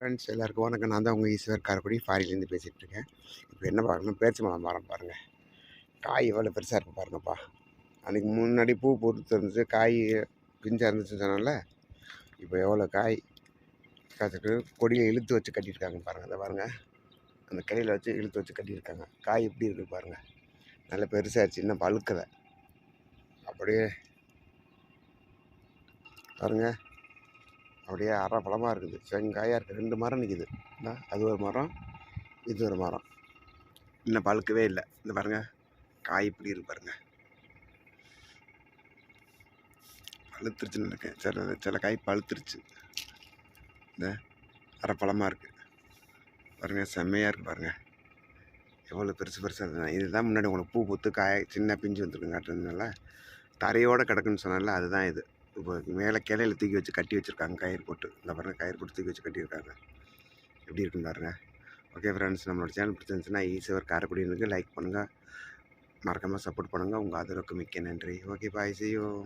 Friends எல்லாருக்கும் வணக்கம். நான் தான் உங்கள் ஈஸ்வர் காரக்குடி ஃபாரின்லேருந்து பேசிகிட்டு இருக்கேன். இப்போ என்ன பார்க்கணும் பேச்சு மரம் மரம் பாருங்கள் காய் எவ்வளோ பெருசாக இருக்கும் பாருங்கப்பா. அன்றைக்கி முன்னாடி பூ பொறுத்து இருந்துச்சு காய் பிஞ்சாக இருந்துச்சு சொன்னால இப்போ எவ்வளோ காய்? காய்ச்சிட்டு கொடியை இழுத்து வச்சு கட்டியிருக்காங்க பாருங்கள் அதை பாருங்கள் அந்த கடையில் வச்சு இழுத்து வச்சு கட்டியிருக்காங்க. காய் எப்படி இருக்குது பாருங்கள் நல்ல பெருசாகிடுச்சு இன்னும் பழுக்கலை. அப்படியே பாருங்கள் அப்படியே அரை பழமாக இருக்குது. செங்காயாக இருக்குது ரெண்டு மரம் நிற்கிது அது ஒரு மரம் இது ஒரு மரம். இன்னும் பழுக்கவே இல்லை. இந்த பாருங்கள் காய் இப்படி இருக்கு பாருங்கள் பழுத்துருச்சுன்னு இருக்கேன் சில சில காய் பழுத்துருச்சு. இந்த அரை பழமாக இருக்குது பாருங்கள் செம்மையாக இருக்குது பாருங்கள் எவ்வளோ பெருசு பெருசாக இருக்குது இதுதான் முன்னாடி உங்களுக்கு பூ பூத்து காய் சின்ன பிஞ்சு வந்துருக்குங்காட்டுனால தரையோடு கிடக்குன்னு சொன்னால அதுதான் இது. இப்போ மேலே கிளையில் தூக்கி வச்சு கட்டி வச்சுருக்காங்க. கயிறு போட்டு. இந்த பாருங்க கயிறு போட்டு தூக்கி வச்சு கட்டியிருக்காங்க. எப்படி இருக்குன்னு பாருங்க. ஓகே ஃப்ரெண்ட்ஸ் நம்மளோட சேனல் பிடிச்சிருந்துச்சுன்னா ஈஸியாக காரைக்குடியினுக்கு லைக் பண்ணுங்கள் மறக்காமல் சப்போர்ட் பண்ணுங்கள் உங்கள் ஆதரவுக்கு மிக்க நன்றி. ஓகே பாய் செய்யும்